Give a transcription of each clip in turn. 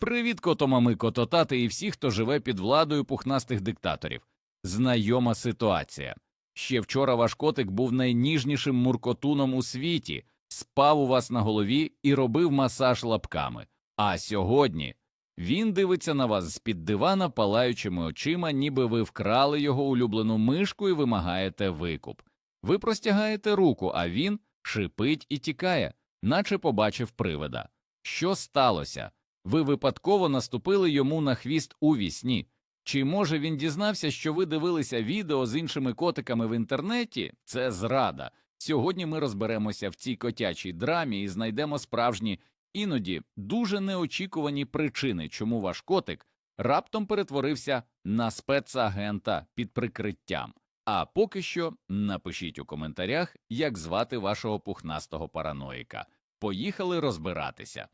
Привіт, котомами, кототати і всі, хто живе під владою пухнастих диктаторів. Знайома ситуація. Ще вчора ваш котик був найніжнішим муркотуном у світі, спав у вас на голові і робив масаж лапками. А сьогодні він дивиться на вас з-під дивана палаючими очима, ніби ви вкрали його улюблену мишку і вимагаєте викуп. Ви простягаєте руку, а він шипить і тікає, наче побачив привида. Що сталося? Ви випадково наступили йому на хвіст у вісні. Чи може він дізнався, що ви дивилися відео з іншими котиками в інтернеті? Це зрада. Сьогодні ми розберемося в цій котячій драмі і знайдемо справжні, іноді дуже неочікувані причини, чому ваш котик раптом перетворився на спецагента під прикриттям. А поки що напишіть у коментарях, як звати вашого пухнастого параноїка. Поїхали розбиратися.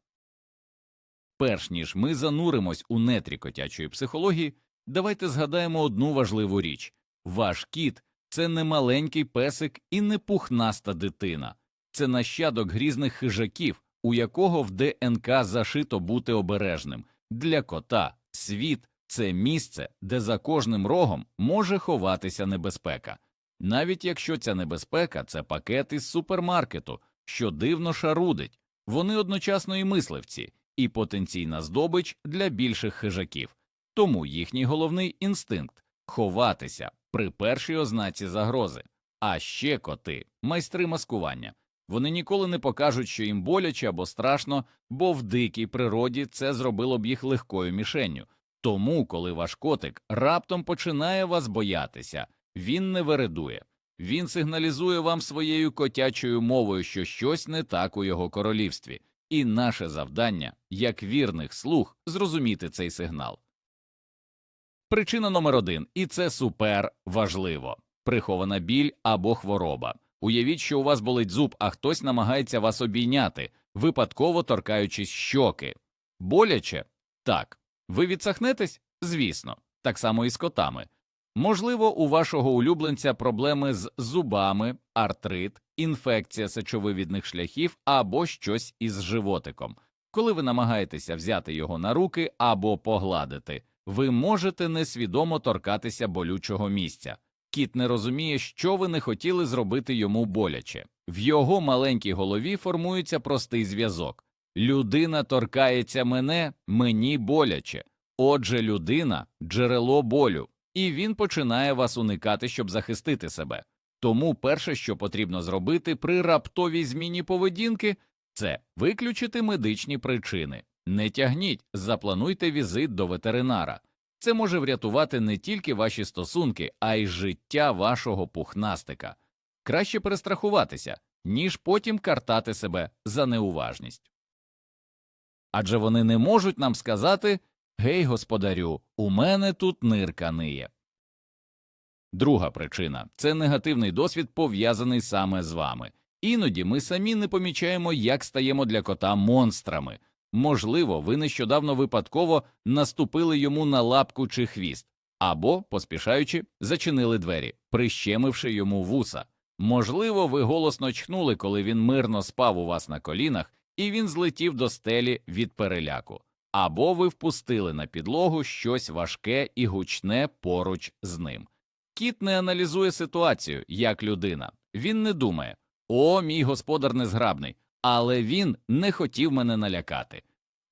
Перш ніж ми зануримось у нетрі котячої психології, давайте згадаємо одну важливу річ ваш кіт це не маленький песик і не пухнаста дитина, це нащадок грізних хижаків, у якого в ДНК зашито бути обережним. Для кота світ це місце, де за кожним рогом може ховатися небезпека. Навіть якщо ця небезпека це пакет із супермаркету, що дивно шарудить, вони одночасно і мисливці і потенційна здобич для більших хижаків, тому їхній головний інстинкт ховатися при першій ознаці загрози. А ще коти, майстри маскування. Вони ніколи не покажуть, що їм боляче або страшно, бо в дикій природі це зробило б їх легкою мішенню. Тому, коли ваш котик раптом починає вас боятися, він не вередує, він сигналізує вам своєю котячою мовою, що щось не так у його королівстві, і наше завдання, як вірних слуг, зрозуміти цей сигнал. Причина номер один, і це супер важливо прихована біль або хвороба. Уявіть, що у вас болить зуб, а хтось намагається вас обійняти, випадково торкаючись щоки. Боляче? Так. Ви відсахнетесь? Звісно, так само і з котами. Можливо, у вашого улюбленця проблеми з зубами, артрит, інфекція сечовивідних шляхів або щось із животиком. Коли ви намагаєтеся взяти його на руки або погладити, ви можете несвідомо торкатися болючого місця. Кіт не розуміє, що ви не хотіли зробити йому боляче. В його маленькій голові формується простий зв'язок. Людина торкається мене, мені боляче. Отже, людина джерело болю, і він починає вас уникати, щоб захистити себе. Тому перше, що потрібно зробити при раптовій зміні поведінки, це виключити медичні причини. Не тягніть, заплануйте візит до ветеринара. Це може врятувати не тільки ваші стосунки, а й життя вашого пухнастика. Краще перестрахуватися, ніж потім картати себе за неуважність. Адже вони не можуть нам сказати Гей, господарю, у мене тут нирка ниє. Друга причина це негативний досвід, пов'язаний саме з вами. Іноді ми самі не помічаємо, як стаємо для кота монстрами. Можливо, ви нещодавно випадково наступили йому на лапку чи хвіст, або, поспішаючи, зачинили двері, прищемивши йому вуса. Можливо, ви голосно чхнули, коли він мирно спав у вас на колінах, і він злетів до стелі від переляку, або ви впустили на підлогу щось важке і гучне поруч з ним. Кіт не аналізує ситуацію як людина. Він не думає О, мій господар незграбний, але він не хотів мене налякати.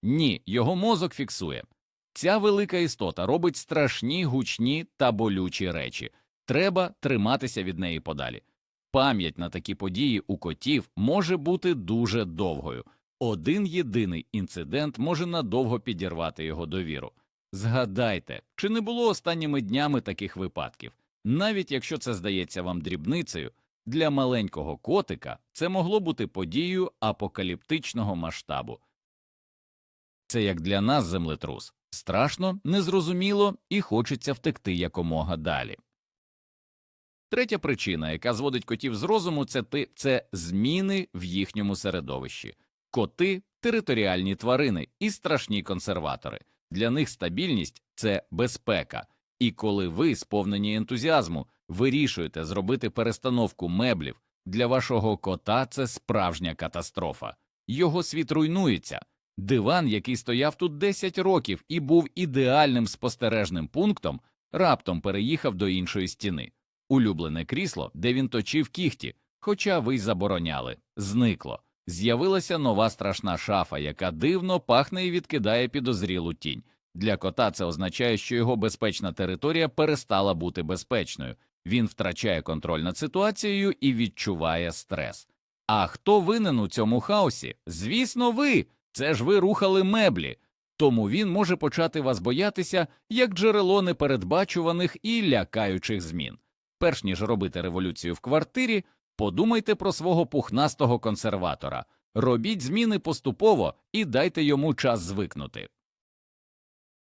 Ні, його мозок фіксує. Ця велика істота робить страшні, гучні та болючі речі. Треба триматися від неї подалі. Пам'ять на такі події у котів може бути дуже довгою. Один єдиний інцидент може надовго підірвати його довіру. Згадайте, чи не було останніми днями таких випадків? Навіть якщо це здається вам дрібницею, для маленького котика це могло бути подією апокаліптичного масштабу. Це як для нас землетрус страшно, незрозуміло і хочеться втекти якомога далі. Третя причина, яка зводить котів з розуму, це ти це зміни в їхньому середовищі. Коти територіальні тварини і страшні консерватори. Для них стабільність це безпека. І коли ви, сповнені ентузіазму, вирішуєте зробити перестановку меблів, для вашого кота це справжня катастрофа. Його світ руйнується, Диван, який стояв тут 10 років і був ідеальним спостережним пунктом, раптом переїхав до іншої стіни. Улюблене крісло, де він точив кіхті, хоча ви й забороняли, зникло. З'явилася нова страшна шафа, яка дивно пахне і відкидає підозрілу тінь. Для кота це означає, що його безпечна територія перестала бути безпечною. Він втрачає контроль над ситуацією і відчуває стрес. А хто винен у цьому хаосі? Звісно, ви. Це ж ви рухали меблі. Тому він може почати вас боятися як джерело непередбачуваних і лякаючих змін. Перш ніж робити революцію в квартирі, подумайте про свого пухнастого консерватора, робіть зміни поступово і дайте йому час звикнути.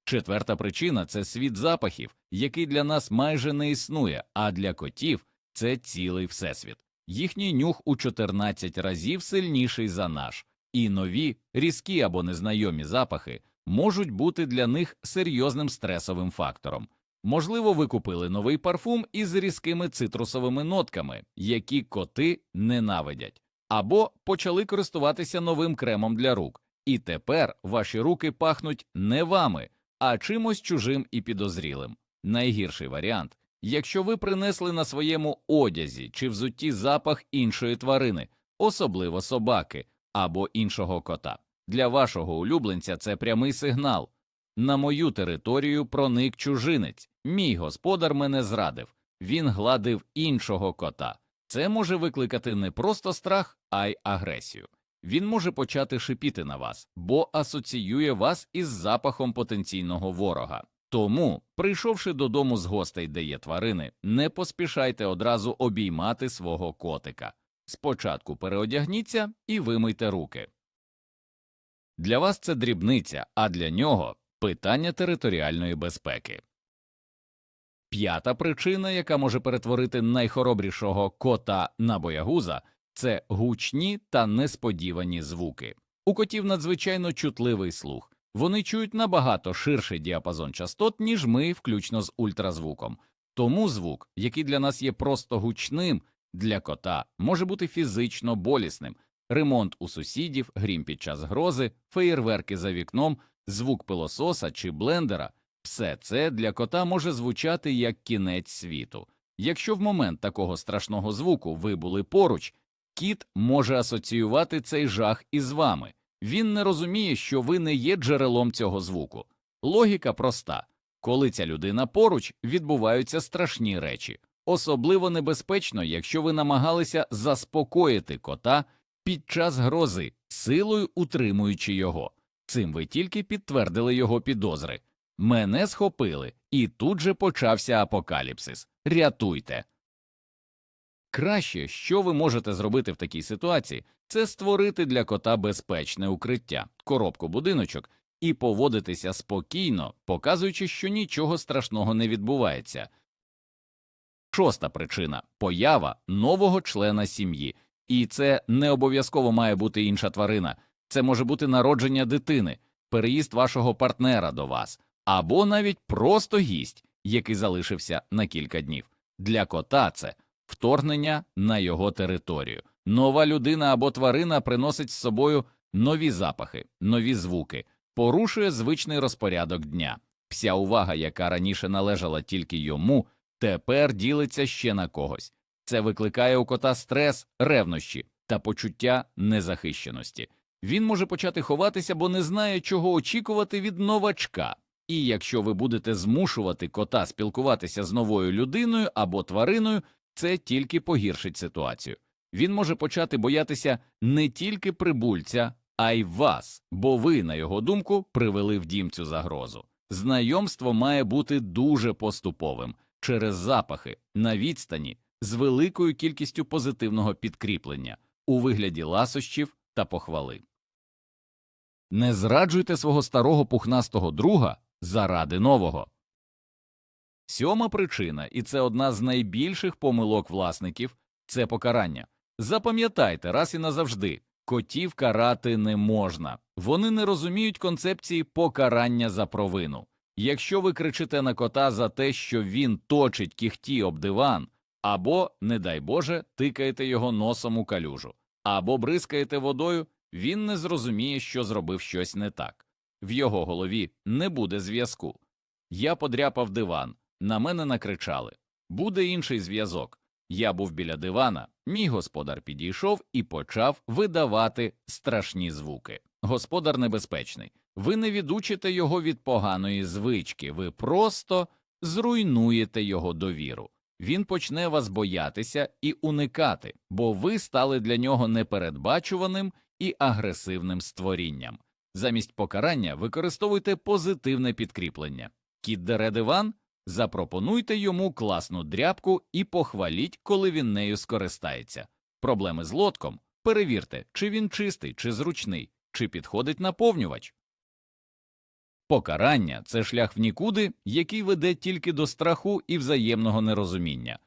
Четверта причина це світ запахів, який для нас майже не існує, а для котів це цілий всесвіт. Їхній нюх у 14 разів сильніший за наш, і нові, різкі або незнайомі запахи можуть бути для них серйозним стресовим фактором. Можливо, ви купили новий парфум із різкими цитрусовими нотками, які коти ненавидять, або почали користуватися новим кремом для рук, і тепер ваші руки пахнуть не вами, а чимось чужим і підозрілим. Найгірший варіант, якщо ви принесли на своєму одязі чи взутті запах іншої тварини, особливо собаки або іншого кота. Для вашого улюбленця це прямий сигнал. На мою територію проник чужинець. Мій господар мене зрадив. Він гладив іншого кота. Це може викликати не просто страх, а й агресію. Він може почати шипіти на вас, бо асоціює вас із запахом потенційного ворога. Тому, прийшовши додому з гостей, де є тварини, не поспішайте одразу обіймати свого котика. Спочатку переодягніться і вимийте руки. Для вас це дрібниця, а для нього питання територіальної безпеки. П'ята причина, яка може перетворити найхоробрішого кота на боягуза, це гучні та несподівані звуки. У котів надзвичайно чутливий слух. Вони чують набагато ширший діапазон частот, ніж ми, включно з ультразвуком. Тому звук, який для нас є просто гучним, для кота може бути фізично болісним. Ремонт у сусідів, грім під час грози, феєрверки за вікном, звук пилососа чи блендера все це для кота може звучати як кінець світу. Якщо в момент такого страшного звуку ви були поруч, кіт може асоціювати цей жах із вами. Він не розуміє, що ви не є джерелом цього звуку. Логіка проста коли ця людина поруч, відбуваються страшні речі, особливо небезпечно, якщо ви намагалися заспокоїти кота під час грози, силою утримуючи його. Цим ви тільки підтвердили його підозри. Мене схопили, і тут же почався апокаліпсис. Рятуйте. Краще, що ви можете зробити в такій ситуації, це створити для кота безпечне укриття, коробку будиночок і поводитися спокійно, показуючи, що нічого страшного не відбувається. Шоста причина поява нового члена сім'ї, і це не обов'язково має бути інша тварина, це може бути народження дитини, переїзд вашого партнера до вас, або навіть просто гість, який залишився на кілька днів. Для кота це вторгнення на його територію. Нова людина або тварина приносить з собою нові запахи, нові звуки, порушує звичний розпорядок дня. Вся увага, яка раніше належала тільки йому, тепер ділиться ще на когось. Це викликає у кота стрес, ревнощі та почуття незахищеності. Він може почати ховатися, бо не знає, чого очікувати від новачка. І якщо ви будете змушувати кота спілкуватися з новою людиною або твариною, це тільки погіршить ситуацію. Він може почати боятися не тільки прибульця, а й вас, бо ви, на його думку, привели в дім цю загрозу. Знайомство має бути дуже поступовим через запахи на відстані з великою кількістю позитивного підкріплення у вигляді ласощів та похвали. Не зраджуйте свого старого пухнастого друга заради нового. Сьома причина, і це одна з найбільших помилок власників це покарання. Запам'ятайте раз і назавжди котів карати не можна, вони не розуміють концепції покарання за провину. Якщо ви кричите на кота за те, що він точить кіхті об диван, або, не дай Боже, тикаєте його носом у калюжу, або бризкаєте водою, він не зрозуміє, що зробив щось не так. В його голові не буде зв'язку. Я подряпав диван, на мене накричали. Буде інший зв'язок. Я був біля дивана, мій господар підійшов і почав видавати страшні звуки. Господар небезпечний. Ви не відучите його від поганої звички, ви просто зруйнуєте його довіру. Він почне вас боятися і уникати, бо ви стали для нього непередбачуваним і агресивним створінням. Замість покарання використовуйте позитивне підкріплення. Кіт дере диван, запропонуйте йому класну дряпку і похваліть, коли він нею скористається. Проблеми з лотком перевірте, чи він чистий, чи зручний, чи підходить наповнювач. Покарання це шлях в нікуди, який веде тільки до страху і взаємного нерозуміння.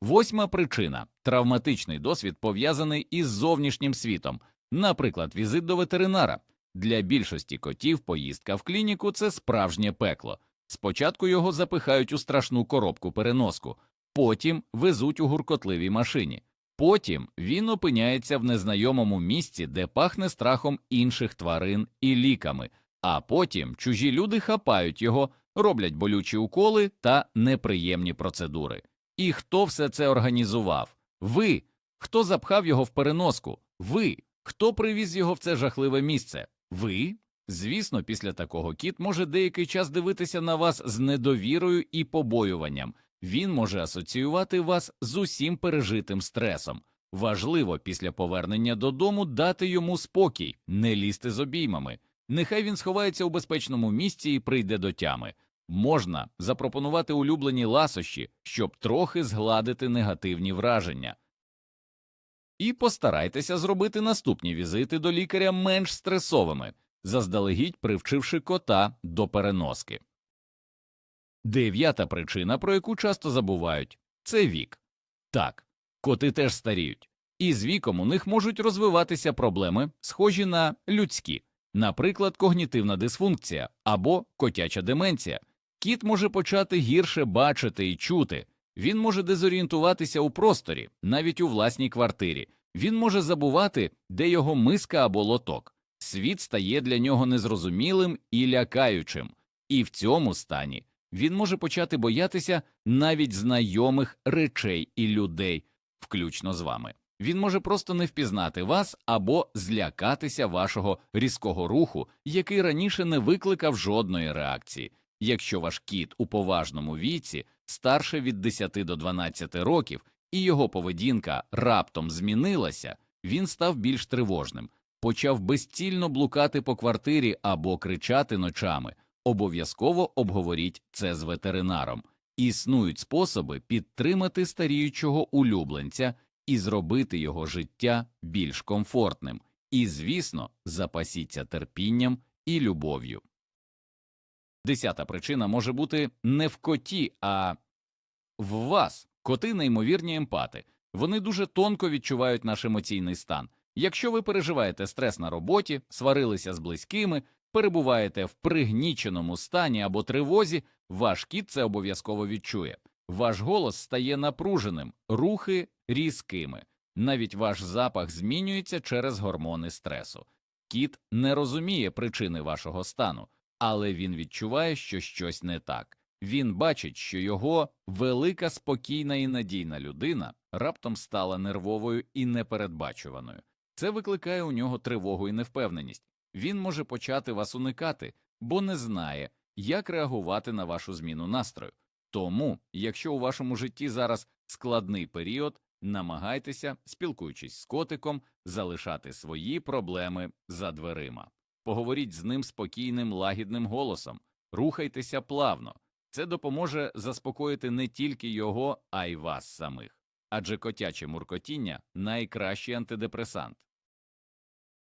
Восьма причина травматичний досвід пов'язаний із зовнішнім світом, наприклад, візит до ветеринара. Для більшості котів поїздка в клініку це справжнє пекло. Спочатку його запихають у страшну коробку переноску, потім везуть у гуркотливій машині. Потім він опиняється в незнайомому місці, де пахне страхом інших тварин і ліками, а потім чужі люди хапають його, роблять болючі уколи та неприємні процедури. І хто все це організував? Ви. Хто запхав його в переноску? Ви. Хто привіз його в це жахливе місце? Ви? Звісно, після такого кіт може деякий час дивитися на вас з недовірою і побоюванням. Він може асоціювати вас з усім пережитим стресом. Важливо після повернення додому дати йому спокій, не лізти з обіймами. Нехай він сховається у безпечному місці і прийде до тями. Можна запропонувати улюблені ласощі, щоб трохи згладити негативні враження. І постарайтеся зробити наступні візити до лікаря менш стресовими, заздалегідь привчивши кота до переноски. Дев'ята причина, про яку часто забувають, це вік. Так, коти теж старіють, і з віком у них можуть розвиватися проблеми, схожі на людські, наприклад, когнітивна дисфункція або котяча деменція. Кіт може почати гірше бачити і чути, він може дезорієнтуватися у просторі, навіть у власній квартирі, він може забувати, де його миска або лоток. Світ стає для нього незрозумілим і лякаючим, і в цьому стані він може почати боятися навіть знайомих речей і людей, включно з вами. Він може просто не впізнати вас або злякатися вашого різкого руху, який раніше не викликав жодної реакції. Якщо ваш кіт у поважному віці старше від 10 до 12 років і його поведінка раптом змінилася, він став більш тривожним, почав безцільно блукати по квартирі або кричати ночами. Обов'язково обговоріть це з ветеринаром. Існують способи підтримати старіючого улюбленця і зробити його життя більш комфортним. І, звісно, запасіться терпінням і любов'ю. Десята причина може бути не в коті, а в вас. Коти неймовірні емпати. Вони дуже тонко відчувають наш емоційний стан. Якщо ви переживаєте стрес на роботі, сварилися з близькими, перебуваєте в пригніченому стані або тривозі, ваш кіт це обов'язково відчує. Ваш голос стає напруженим, рухи різкими. Навіть ваш запах змінюється через гормони стресу. Кіт не розуміє причини вашого стану, але він відчуває, що щось не так. Він бачить, що його велика, спокійна і надійна людина раптом стала нервовою і непередбачуваною. Це викликає у нього тривогу і невпевненість. Він може почати вас уникати, бо не знає, як реагувати на вашу зміну настрою. Тому, якщо у вашому житті зараз складний період, намагайтеся, спілкуючись з котиком, залишати свої проблеми за дверима. Поговоріть з ним спокійним, лагідним голосом, рухайтеся плавно. Це допоможе заспокоїти не тільки його, а й вас самих. Адже котяче муркотіння найкращий антидепресант.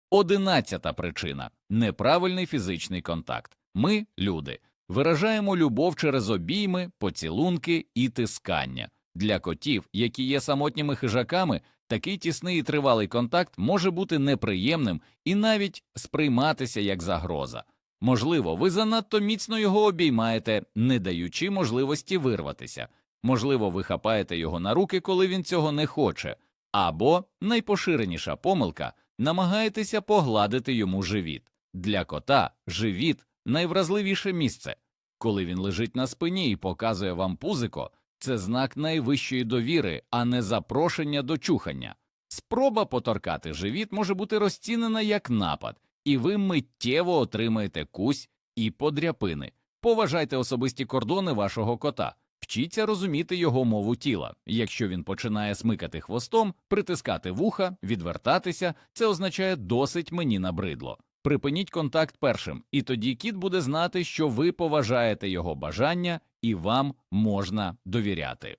Одинадцята причина неправильний фізичний контакт. Ми, люди, виражаємо любов через обійми, поцілунки і тискання. Для котів, які є самотніми хижаками, такий тісний і тривалий контакт може бути неприємним і навіть сприйматися як загроза. Можливо, ви занадто міцно його обіймаєте, не даючи можливості вирватися. Можливо, ви хапаєте його на руки, коли він цього не хоче. Або найпоширеніша помилка намагаєтеся погладити йому живіт. Для кота живіт найвразливіше місце. Коли він лежить на спині і показує вам пузико, це знак найвищої довіри, а не запрошення до чухання. Спроба поторкати живіт може бути розцінена як напад, і ви миттєво отримаєте кусь і подряпини. Поважайте особисті кордони вашого кота, вчіться розуміти його мову тіла. Якщо він починає смикати хвостом, притискати вуха, відвертатися, це означає досить мені набридло. Припиніть контакт першим, і тоді кіт буде знати, що ви поважаєте його бажання і вам можна довіряти.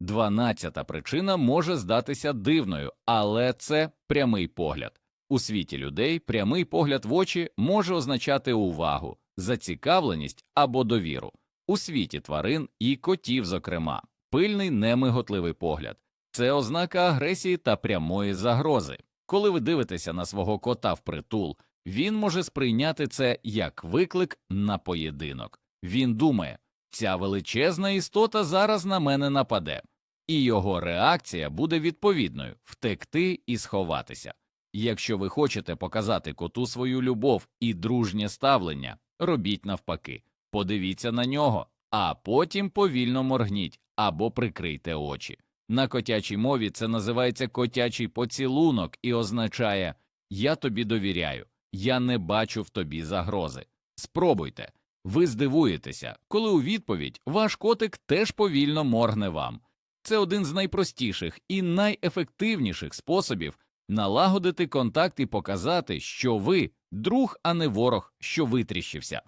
Дванадцята причина може здатися дивною, але це прямий погляд. У світі людей прямий погляд в очі може означати увагу, зацікавленість або довіру. У світі тварин і котів, зокрема, пильний немиготливий погляд це ознака агресії та прямої загрози. Коли ви дивитеся на свого кота впритул, він може сприйняти це як виклик на поєдинок. Він думає, ця величезна істота зараз на мене нападе, і його реакція буде відповідною втекти і сховатися. Якщо ви хочете показати коту свою любов і дружнє ставлення, робіть навпаки, подивіться на нього, а потім повільно моргніть або прикрийте очі. На котячій мові це називається котячий поцілунок і означає Я тобі довіряю, я не бачу в тобі загрози. Спробуйте. Ви здивуєтеся, коли у відповідь ваш котик теж повільно моргне вам. Це один з найпростіших і найефективніших способів налагодити контакт і показати, що ви друг, а не ворог, що витріщився.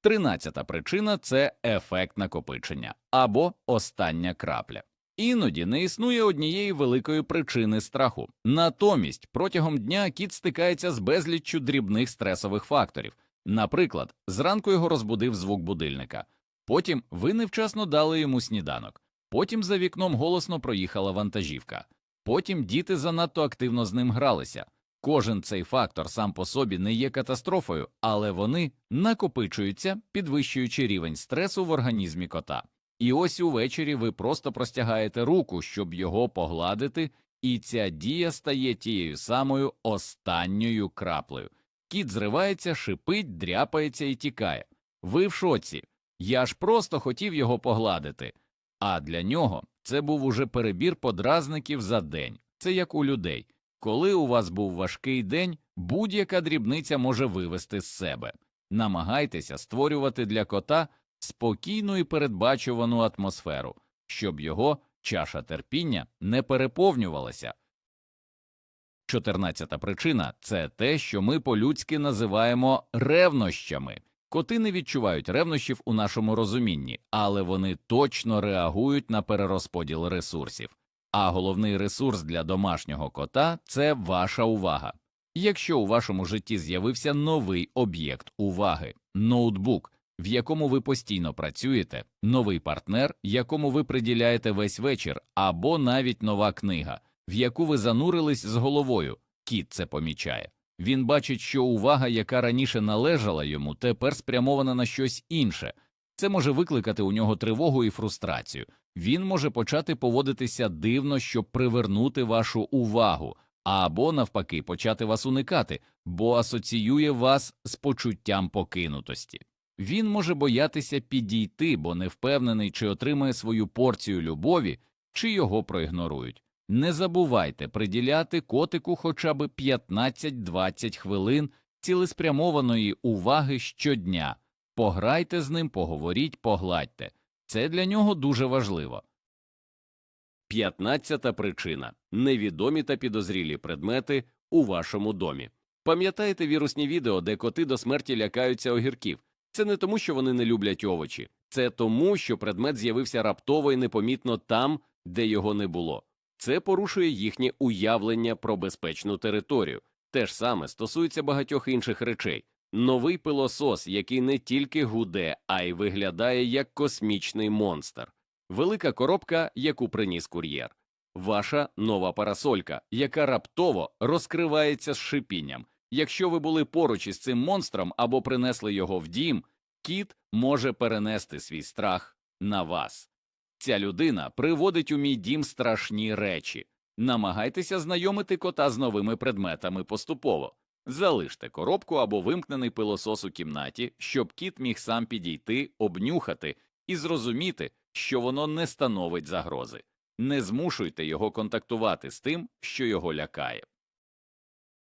Тринадцята причина це ефект накопичення або остання крапля. Іноді не існує однієї великої причини страху. Натомість протягом дня кіт стикається з безліччю дрібних стресових факторів. Наприклад, зранку його розбудив звук будильника, потім ви невчасно дали йому сніданок, потім за вікном голосно проїхала вантажівка, потім діти занадто активно з ним гралися. Кожен цей фактор сам по собі не є катастрофою, але вони накопичуються, підвищуючи рівень стресу в організмі кота. І ось увечері ви просто простягаєте руку, щоб його погладити, і ця дія стає тією самою останньою краплею. Кіт зривається, шипить, дряпається і тікає. Ви в шоці. Я ж просто хотів його погладити. А для нього це був уже перебір подразників за день. Це як у людей. Коли у вас був важкий день, будь-яка дрібниця може вивести з себе. Намагайтеся створювати для кота спокійну і передбачувану атмосферу, щоб його чаша терпіння не переповнювалася. Чотирнадцята причина це те, що ми по-людськи називаємо ревнощами. Коти не відчувають ревнощів у нашому розумінні, але вони точно реагують на перерозподіл ресурсів. А головний ресурс для домашнього кота це ваша увага. Якщо у вашому житті з'явився новий об'єкт уваги, ноутбук, в якому ви постійно працюєте, новий партнер, якому ви приділяєте весь вечір, або навіть нова книга, в яку ви занурились з головою, кіт це помічає. Він бачить, що увага, яка раніше належала йому, тепер спрямована на щось інше. Це може викликати у нього тривогу і фрустрацію. Він може почати поводитися дивно, щоб привернути вашу увагу, або навпаки почати вас уникати, бо асоціює вас з почуттям покинутості. Він може боятися підійти, бо не впевнений, чи отримає свою порцію любові, чи його проігнорують. Не забувайте приділяти котику хоча б 15-20 хвилин цілеспрямованої уваги щодня. Пограйте з ним, поговоріть, погладьте. Це для нього дуже важливо. П'ятнадцята причина невідомі та підозрілі предмети у вашому домі. Пам'ятаєте вірусні відео, де коти до смерті лякаються огірків? Це не тому, що вони не люблять овочі, це тому, що предмет з'явився раптово і непомітно там, де його не було. Це порушує їхнє уявлення про безпечну територію. Те ж саме стосується багатьох інших речей. Новий пилосос, який не тільки гуде, а й виглядає як космічний монстр, велика коробка, яку приніс кур'єр, ваша нова парасолька, яка раптово розкривається з шипінням. Якщо ви були поруч із цим монстром або принесли його в дім, кіт може перенести свій страх на вас. Ця людина приводить у мій дім страшні речі. Намагайтеся знайомити кота з новими предметами поступово. Залиште коробку або вимкнений пилосос у кімнаті, щоб кіт міг сам підійти, обнюхати і зрозуміти, що воно не становить загрози. Не змушуйте його контактувати з тим, що його лякає.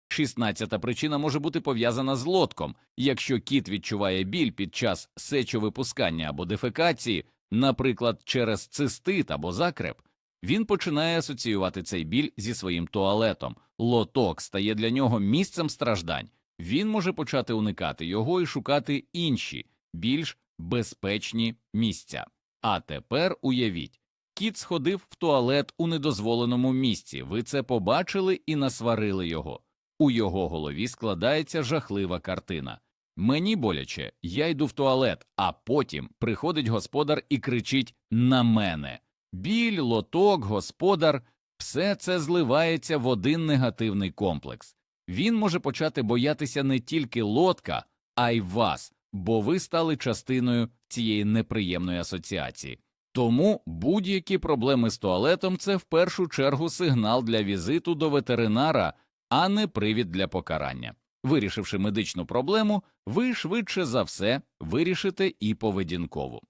Шістнадцята причина може бути пов'язана з лотком. Якщо кіт відчуває біль під час сечовипускання або дефекації, наприклад, через цистит або закреп, він починає асоціювати цей біль зі своїм туалетом. Лоток стає для нього місцем страждань. Він може почати уникати його і шукати інші, більш безпечні місця. А тепер уявіть, кіт сходив в туалет у недозволеному місці. Ви це побачили і насварили його. У його голові складається жахлива картина. Мені боляче, я йду в туалет, а потім приходить господар і кричить на мене. Біль, лоток, господар все це зливається в один негативний комплекс. Він може почати боятися не тільки лодка, а й вас, бо ви стали частиною цієї неприємної асоціації. Тому будь-які проблеми з туалетом це в першу чергу сигнал для візиту до ветеринара, а не привід для покарання. Вирішивши медичну проблему, ви швидше за все вирішите і поведінкову.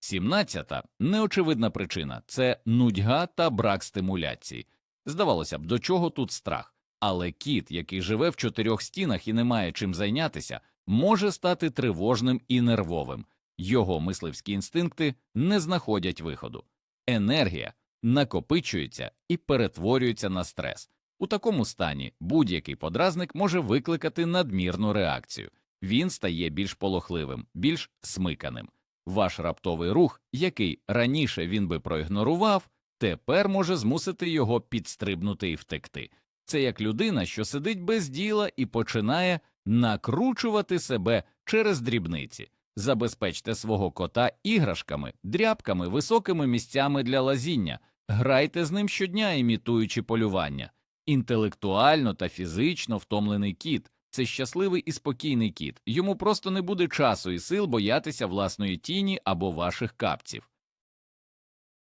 Сімнадцята неочевидна причина це нудьга та брак стимуляції. Здавалося б, до чого тут страх, але кіт, який живе в чотирьох стінах і не має чим зайнятися, може стати тривожним і нервовим. Його мисливські інстинкти не знаходять виходу. Енергія накопичується і перетворюється на стрес. У такому стані будь-який подразник може викликати надмірну реакцію. Він стає більш полохливим, більш смиканим. Ваш раптовий рух, який раніше він би проігнорував, тепер може змусити його підстрибнути і втекти. Це як людина, що сидить без діла і починає накручувати себе через дрібниці. Забезпечте свого кота іграшками, дрябками, високими місцями для лазіння, грайте з ним щодня, імітуючи полювання. Інтелектуально та фізично втомлений кіт це щасливий і спокійний кіт, йому просто не буде часу і сил боятися власної тіні або ваших капців.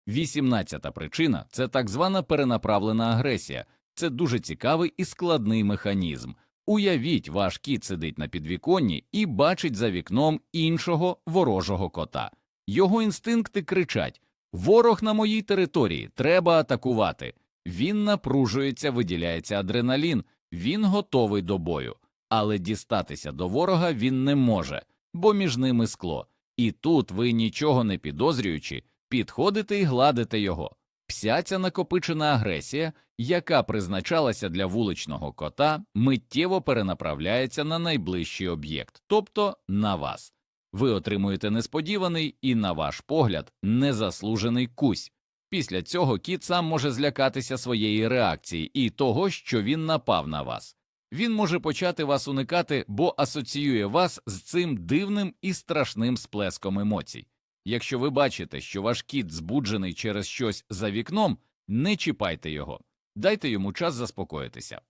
Вісімнадцята причина це так звана перенаправлена агресія, це дуже цікавий і складний механізм. Уявіть, ваш кіт сидить на підвіконні і бачить за вікном іншого ворожого кота. Його інстинкти кричать Ворог на моїй території, треба атакувати. Він напружується, виділяється адреналін, він готовий до бою, але дістатися до ворога він не може, бо між ними скло. І тут ви, нічого не підозрюючи, підходите і гладите його. Вся ця накопичена агресія, яка призначалася для вуличного кота, миттєво перенаправляється на найближчий об'єкт, тобто на вас. Ви отримуєте несподіваний і, на ваш погляд, незаслужений кусь. Після цього кіт сам може злякатися своєї реакції і того, що він напав на вас. Він може почати вас уникати, бо асоціює вас з цим дивним і страшним сплеском емоцій. Якщо ви бачите, що ваш кіт збуджений через щось за вікном, не чіпайте його, дайте йому час заспокоїтися.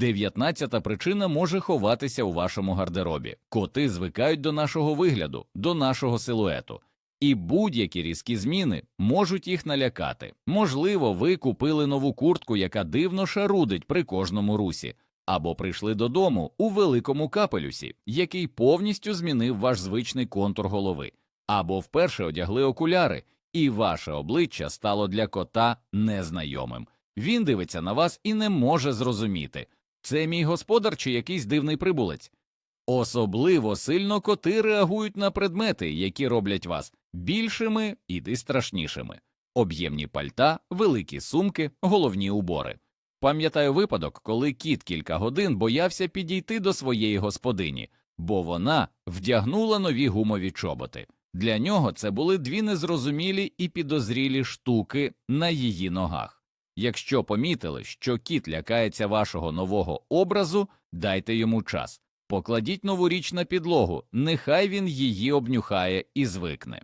Дев'ятнадцята причина може ховатися у вашому гардеробі. Коти звикають до нашого вигляду, до нашого силуету, і будь-які різкі зміни можуть їх налякати. Можливо, ви купили нову куртку, яка дивно шарудить при кожному русі, або прийшли додому у великому капелюсі, який повністю змінив ваш звичний контур голови, або вперше одягли окуляри, і ваше обличчя стало для кота незнайомим. Він дивиться на вас і не може зрозуміти, це мій господар чи якийсь дивний прибулець. Особливо сильно коти реагують на предмети, які роблять вас більшими і страшнішими, об'ємні пальта, великі сумки, головні убори. Пам'ятаю випадок, коли кіт кілька годин боявся підійти до своєї господині, бо вона вдягнула нові гумові чоботи. Для нього це були дві незрозумілі і підозрілі штуки на її ногах. Якщо помітили, що кіт лякається вашого нового образу, дайте йому час. Покладіть нову на підлогу, нехай він її обнюхає і звикне.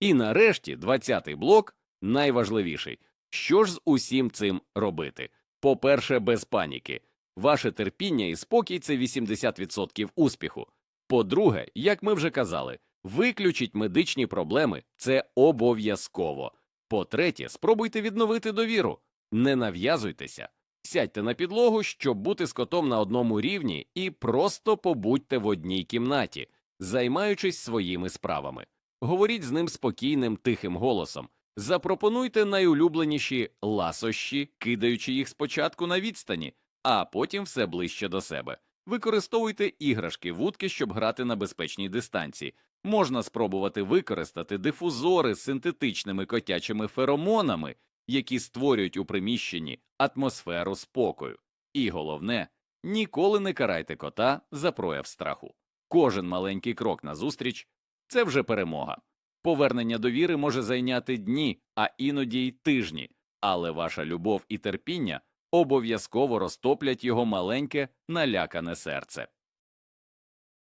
І нарешті, двадцятий блок найважливіший. Що ж з усім цим робити? По-перше, без паніки. Ваше терпіння і спокій це 80% успіху. По-друге, як ми вже казали, виключіть медичні проблеми це обов'язково. По-третє, спробуйте відновити довіру. Не нав'язуйтеся. Сядьте на підлогу, щоб бути з котом на одному рівні, і просто побудьте в одній кімнаті, займаючись своїми справами. Говоріть з ним спокійним, тихим голосом. Запропонуйте найулюбленіші ласощі, кидаючи їх спочатку на відстані, а потім все ближче до себе. Використовуйте іграшки вудки, щоб грати на безпечній дистанції. Можна спробувати використати дифузори з синтетичними котячими феромонами, які створюють у приміщенні атмосферу спокою. І головне, ніколи не карайте кота за прояв страху. Кожен маленький крок назустріч – це вже перемога. Повернення довіри може зайняти дні, а іноді й тижні, але ваша любов і терпіння обов'язково розтоплять його маленьке налякане серце.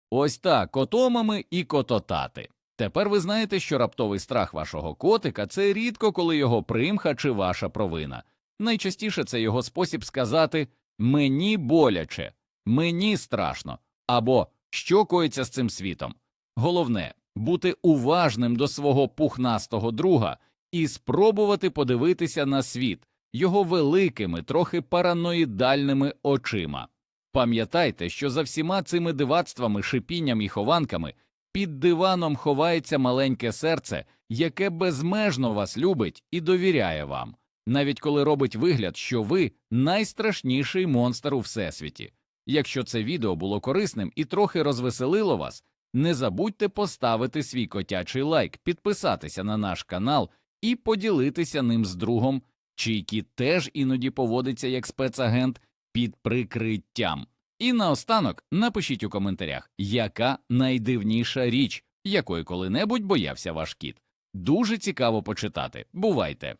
Ось так котомами і кототати. Тепер ви знаєте, що раптовий страх вашого котика це рідко, коли його примха чи ваша провина. Найчастіше це його спосіб сказати мені боляче, мені страшно або що коїться з цим світом. Головне бути уважним до свого пухнастого друга і спробувати подивитися на світ його великими, трохи параноїдальними очима. Пам'ятайте, що за всіма цими дивацтвами, шипінням і хованками під диваном ховається маленьке серце, яке безмежно вас любить і довіряє вам, навіть коли робить вигляд, що ви найстрашніший монстр у всесвіті. Якщо це відео було корисним і трохи розвеселило вас, не забудьте поставити свій котячий лайк, підписатися на наш канал і поділитися ним з другом, чий кіт теж іноді поводиться як спецагент під прикриттям. І наостанок напишіть у коментарях, яка найдивніша річ, якої коли-небудь боявся ваш кіт. Дуже цікаво почитати. Бувайте!